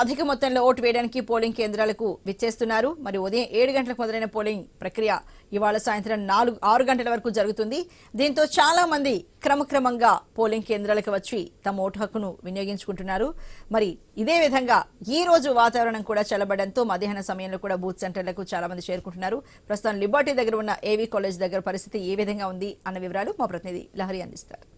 అధిక మొత్తంలో ఓటు వేయడానికి పోలింగ్ కేంద్రాలకు విచ్చేస్తున్నారు. మరి ఉదయం ఏడు గంటలకు మొదలైన పోలింగ్ ప్రక్రియ ఇవాళ సాయంత్రం నాలుగు ఆరు గంటల వరకు జరుగుతుంది. దీంతో చాలా మంది క్రమక్రమంగా పోలింగ్ కేంద్రాలకు వచ్చి తమ ఓటు హక్కును వినియోగించుకుంటున్నారు. మరి ఇదే విధంగా ఈ రోజు వాతావరణం కూడా చల్లబడంతో మధ్యాహ్న సమయంలో కూడా బూత్ సెంటర్లకు చాలా మంది చేరుకుంటున్నారు. ప్రస్తుతం లిబర్టీ దగ్గర ఉన్న ఏవీ కాలేజ్ దగ్గర పరిస్థితి ఏ విధంగా ఉంది అన్న వివరాలు మా ప్రతినిధి లహరి అందిస్తారు.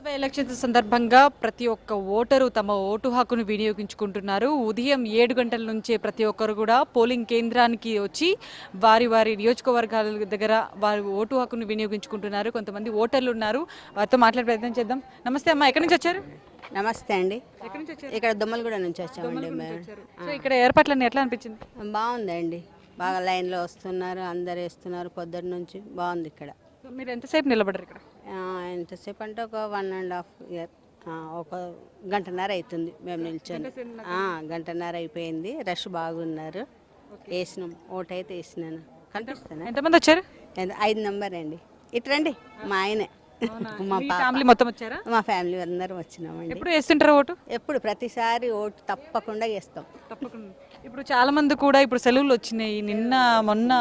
సభ ఎలక్షన్స్ సందర్భంగా ప్రతి ఒక్క ఓటరు తమ ఓటు హక్కును వినియోగించుకుంటున్నారు. ఉదయం ఏడు గంటల నుంచే ప్రతి ఒక్కరు కూడా పోలింగ్ కేంద్రానికి వచ్చి వారి వారి నియోజకవర్గాల దగ్గర వారి ఓటు హక్కును వినియోగించుకుంటున్నారు. కొంతమంది ఓటర్లు ఉన్నారు. వారితో మాట్లాడే ప్రయత్నం చేద్దాం. నమస్తే అమ్మా ఎక్కడి నుంచి వచ్చారు? నమస్తే అండి. ఎక్కడి నుంచి వచ్చారు? ఇక్కడ దొమ్మలగూడ నుంచి వచ్చామండి. సో ఇక్కడ ఏర్పాట్లన్నీ ఎట్లా అనిపించింది? బాగుందండి. బాగా లైన్లో వస్తున్నారు అందరు వేస్తున్నారు పొద్దున్న నుంచి. బాగుంది ఇక్కడ. మీరు ఎంతసేపు నిలబడరు ఇక్కడ? ఎంతసేపు అంటే ఒక వన్ అండ్ హాఫ్ ఇయర్. ఒక గంటన్నర అవుతుంది మేము నిల్చొని. గంటన్నర అయిపోయింది. రష్ బాగున్నారు. వేసినాం. ఓటు అయితే వేసినాను. కనిపిస్తాను ఎంతమంది వచ్చారు? ఐదు నెంబర్ అండి. ఇటు రండి. మా ఆయనే. మా ఫ్యామిలీ మొత్తం వచ్చారా? మా ఫ్యామిలీ అందరం వచ్చినామండి. ఎప్పుడు వేస్తుంటారా ఓటు? ఎప్పుడు ప్రతిసారి ఓటు తప్పకుండా వేస్తాం. తప్పకుండా. ఇప్పుడు చాలా మంది కూడా ఇప్పుడు సెలవులు వచ్చినాయి. నిన్న మొన్న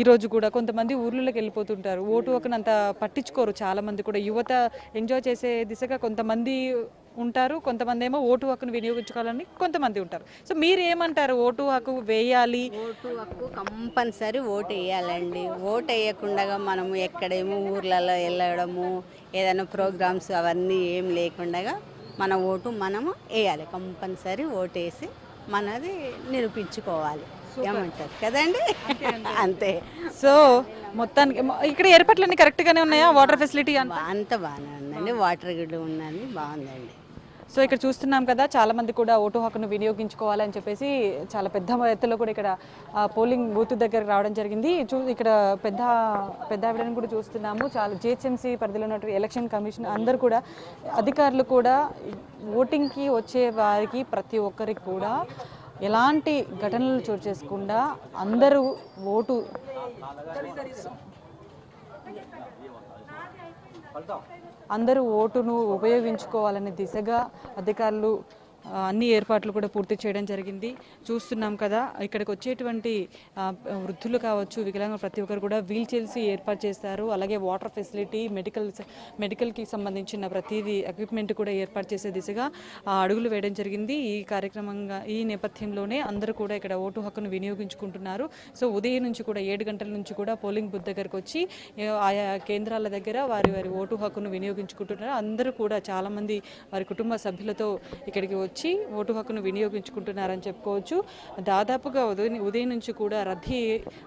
ఈ రోజు కూడా కొంతమంది ఊర్లలోకి వెళ్ళిపోతుంటారు. ఓటు హక్కును అంత పట్టించుకోరు చాలా మంది కూడా. యువత ఎంజాయ్ చేసే దిశగా కొంతమంది ఉంటారు. కొంతమంది ఏమో ఓటు హక్కును వినియోగించుకోవాలని కొంతమంది ఉంటారు. సో మీరు ఏమంటారు ఓటు హక్కు వేయాలి. ఓటు హక్కు కంపల్సరీ ఓటు వేయాలండి. ఓటు వేయకుండా మనము ఎక్కడేమో ఊర్లలో వెళ్ళడము ఏదైనా ప్రోగ్రామ్స్ అవన్నీ ఏం లేకుండా మన ఓటు మనము వేయాలి. కంపల్సరీ ఓటు వేసి మనది నిరూపించుకోవాలి. ఏమంటారు? కదండి? అంతే సో మొత్తానికి ఇక్కడ ఏర్పాట్లన్నీ కరెక్ట్గానే ఉన్నాయా? వాటర్ ఫెసిలిటీ అంతా? బాగానే ఉందండి. వాటర్ గిడ్డ ఉన్నది బాగుందండి. సో ఇక్కడ చూస్తున్నాం కదా చాలా మంది కూడా ఓటు హక్కును వినియోగించుకోవాలని చెప్పేసి చాలా పెద్ద ఎత్తులో కూడా ఇక్కడ పోలింగ్ బూత్ దగ్గరకు రావడం జరిగింది. చూ ఇక్కడ పెద్ద పెద్ద ఆవిడని కూడా చూస్తున్నాము. చాలా జిహెచ్ఎంసీ పరిధిలో ఉన్నటువంటి ఎలక్షన్ కమిషన్ అందరు కూడా అధికారులు కూడా ఓటింగ్కి వచ్చే వారికి ప్రతి ఒక్కరికి కూడా ఎలాంటి ఘటనలు చోటు చేసుకుండా అందరూ ఓటు అందరూ ఓటును ఉపయోగించుకోవాలనే దిశగా అధికారులు అన్ని ఏర్పాట్లు కూడా పూర్తి చేయడం జరిగింది. చూస్తున్నాం కదా ఇక్కడికి వచ్చేటువంటి వృద్ధులు కావచ్చు వికలాంగ ప్రతి ఒక్కరు కూడా వీల్ చైర్స్ ఏర్పాటు చేస్తారు. అలాగే వాటర్ ఫెసిలిటీ మెడికల్ మెడికల్కి సంబంధించిన ప్రతిదీ ఎక్విప్మెంట్ కూడా ఏర్పాటు చేసే దిశగా అడుగులు వేయడం జరిగింది. ఈ కార్యక్రమంగా ఈ నేపథ్యంలోనే అందరూ కూడా ఇక్కడ ఓటు హక్కును వినియోగించుకుంటున్నారు. సో ఉదయం నుంచి కూడా ఏడు గంటల నుంచి కూడా పోలింగ్ బూత్ దగ్గరకు వచ్చి ఆయా కేంద్రాల దగ్గర వారి వారి ఓటు హక్కును వినియోగించుకుంటున్నారు. అందరూ కూడా చాలామంది వారి కుటుంబ సభ్యులతో ఇక్కడికి వచ్చి ఓటు హక్కును వినియోగించుకుంటున్నారని చెప్పుకోవచ్చు. దాదాపుగా ఉదయం ఉదయం నుంచి కూడా రద్దీ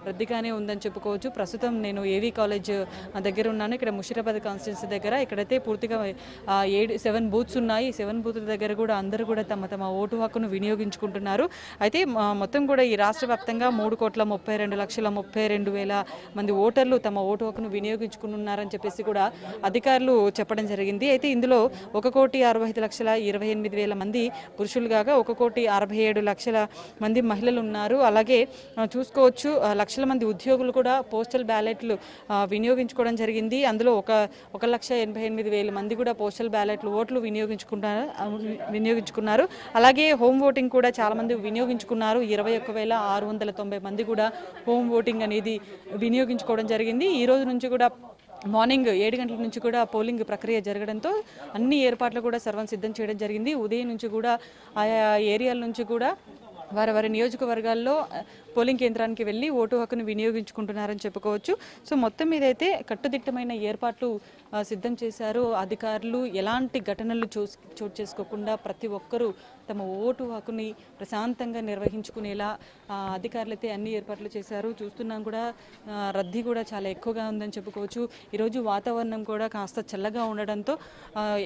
రద్దీగానే ఉందని చెప్పుకోవచ్చు. ప్రస్తుతం నేను ఏవీ కాలేజ్ దగ్గర ఉన్నాను. ఇక్కడ ముషిరాబాద్ కాన్స్టిట్యున్సీ దగ్గర. ఇక్కడైతే పూర్తిగా ఏడు సెవెన్ బూత్స్ ఉన్నాయి. సెవెన్ బూత్ల దగ్గర కూడా అందరూ కూడా తమ తమ ఓటు హక్కును వినియోగించుకుంటున్నారు. అయితే మొత్తం కూడా ఈ రాష్ట్ర వ్యాప్తంగా మూడు కోట్ల ముప్పై రెండు లక్షల ముప్పై రెండు వేల మంది ఓటర్లు తమ ఓటు హక్కును వినియోగించుకున్నారని చెప్పేసి కూడా అధికారులు చెప్పడం జరిగింది. అయితే ఇందులో ఒక కోటి అరవై ఐదు లక్షల ఇరవై ఎనిమిది వేల మంది పురుషులు కాగా ఒక కోటి అరవై ఏడు లక్షల మంది మహిళలు ఉన్నారు. అలాగే చూసుకోవచ్చు లక్షల మంది ఉద్యోగులు కూడా పోస్టల్ బ్యాలెట్లు వినియోగించుకోవడం జరిగింది. అందులో ఒక ఒక లక్ష ఎనభై ఎనిమిది వేల మంది కూడా పోస్టల్ బ్యాలెట్లు ఓట్లు వినియోగించుకుంటారు వినియోగించుకున్నారు. అలాగే హోమ్ ఓటింగ్ కూడా చాలామంది వినియోగించుకున్నారు. ఇరవై ఒక్క వేల ఆరు వందల తొంభై మంది కూడా హోమ్ ఓటింగ్ అనేది వినియోగించుకోవడం జరిగింది. ఈ రోజు నుంచి కూడా మార్నింగ్ ఏడు గంటల నుంచి కూడా పోలింగ్ ప్రక్రియ జరగడంతో అన్ని ఏర్పాట్లు కూడా సర్వం సిద్ధం చేయడం జరిగింది. ఉదయం నుంచి కూడా ఆయా ఏరియాల నుంచి కూడా వారి వారి నియోజకవర్గాల్లో పోలింగ్ కేంద్రానికి వెళ్ళి ఓటు హక్కును వినియోగించుకుంటున్నారని చెప్పుకోవచ్చు. సో మొత్తం మీద అయితే కట్టుదిట్టమైన ఏర్పాట్లు సిద్ధం చేశారు. అధికారులు ఎలాంటి ఘటనలు చూ చోటు చేసుకోకుండా ప్రతి ఒక్కరూ తమ ఓటు హక్కుని ప్రశాంతంగా నిర్వహించుకునేలా అధికారులైతే అధికారులు అయితే అన్ని ఏర్పాట్లు చేశారు. చూస్తున్నాం కూడా రద్దీ కూడా చాలా ఎక్కువగా ఉందని చెప్పుకోవచ్చు. ఈరోజు వాతావరణం కూడా కాస్త చల్లగా ఉండడంతో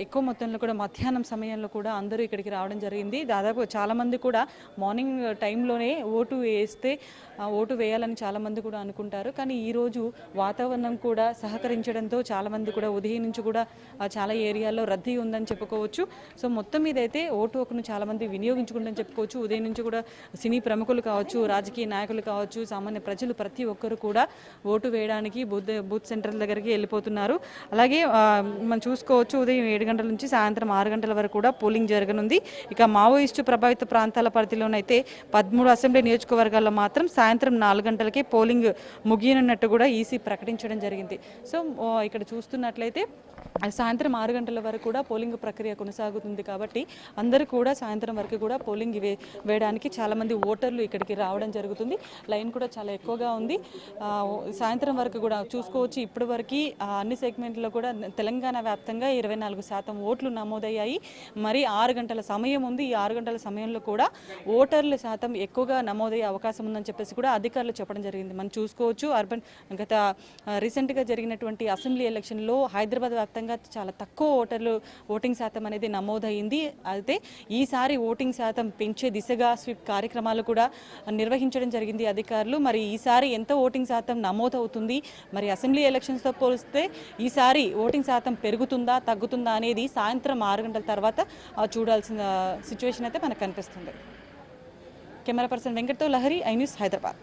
ఎక్కువ మొత్తంలో కూడా మధ్యాహ్నం సమయంలో కూడా అందరూ ఇక్కడికి రావడం జరిగింది. దాదాపు చాలామంది కూడా మార్నింగ్ టైంలోనే ఓటు వేస్తే ఓటు వేయాలని చాలామంది కూడా అనుకుంటారు. కానీ ఈరోజు వాతావరణం కూడా సహకరించడంతో చాలామంది కూడా ఉదయం నుంచి కూడా చాలా ఏరియాల్లో రద్దీ ఉందని చెప్పుకోవచ్చు. సో మొత్తం మీద అయితే ఓటు హక్కును చాలామంది వినియోగించుకుంటని చెప్పుకోవచ్చు. ఉదయం నుంచి కూడా సినీ ప్రముఖులు కావచ్చు రాజకీయ నాయకులు కావచ్చు సామాన్య ప్రజలు ప్రతి ఒక్కరు కూడా ఓటు వేయడానికి బూత్ బూత్ సెంటర్ల దగ్గరికి వెళ్ళిపోతున్నారు. అలాగే మనం చూసుకోవచ్చు ఉదయం ఏడు గంటల నుంచి సాయంత్రం ఆరు గంటల వరకు కూడా పోలింగ్ జరగనుంది. ఇక మావోయిస్టు ప్రభావిత ప్రాంతాల పరిధిలోనైతే పదమూడు అసెంబ్లీ నియోజకవర్గాల్లో మాత్రం సాయంత్రం నాలుగు గంటలకే పోలింగ్ ముగియనున్నట్టు కూడా ఈసీ ప్రకటించడం జరిగింది. సో ఇక్కడ చూస్తున్నట్లయితే సాయంత్రం ఆరు గంటల వరకు కూడా పోలింగ్ ప్రక్రియ కొనసాగుతుంది కాబట్టి అందరూ కూడా సాయంత్రం వరకు కూడా పోలింగ్ వే వేయడానికి చాలామంది ఓటర్లు ఇక్కడికి రావడం జరుగుతుంది. లైన్ కూడా చాలా ఎక్కువగా ఉంది. సాయంత్రం వరకు కూడా చూసుకోవచ్చు. ఇప్పటి వరకు అన్ని సెగ్మెంట్లో కూడా తెలంగాణ వ్యాప్తంగా ఇరవై నాలుగు శాతం ఓట్లు నమోదయ్యాయి. మరి ఆరు గంటల సమయం ఉంది. ఈ ఆరు గంటల సమయంలో కూడా ఓటర్ల శాతం ఎక్కువగా నమోదయ్యే అవకాశం ఉందని చెప్పేసి కూడా అధికారులు చెప్పడం జరిగింది. మనం చూసుకోవచ్చు అర్బన్ గత రీసెంట్గా జరిగినటువంటి అసెంబ్లీ ఎలక్షన్లో హైదరాబాద్ వ్యాప్తంగా చాలా తక్కువ ఓటర్లు ఓటింగ్ శాతం అనేది నమోదైంది. అయితే ఈసారి ఓటింగ్ శాతం పెంచే దిశగా స్వీప్ కార్యక్రమాలు కూడా నిర్వహించడం జరిగింది అధికారులు. మరి ఈసారి ఎంత ఓటింగ్ శాతం నమోదవుతుంది? మరి అసెంబ్లీ ఎలక్షన్స్తో పోలిస్తే ఈసారి ఓటింగ్ శాతం పెరుగుతుందా తగ్గుతుందా అనేది సాయంత్రం ఆరు గంటల తర్వాత చూడాల్సిన సిచ్యువేషన్ అయితే మనకు కనిపిస్తుంది. కెమెరా పర్సన్ వెంకట్తో లహరి ఐ న్యూస్ హైదరాబాద్.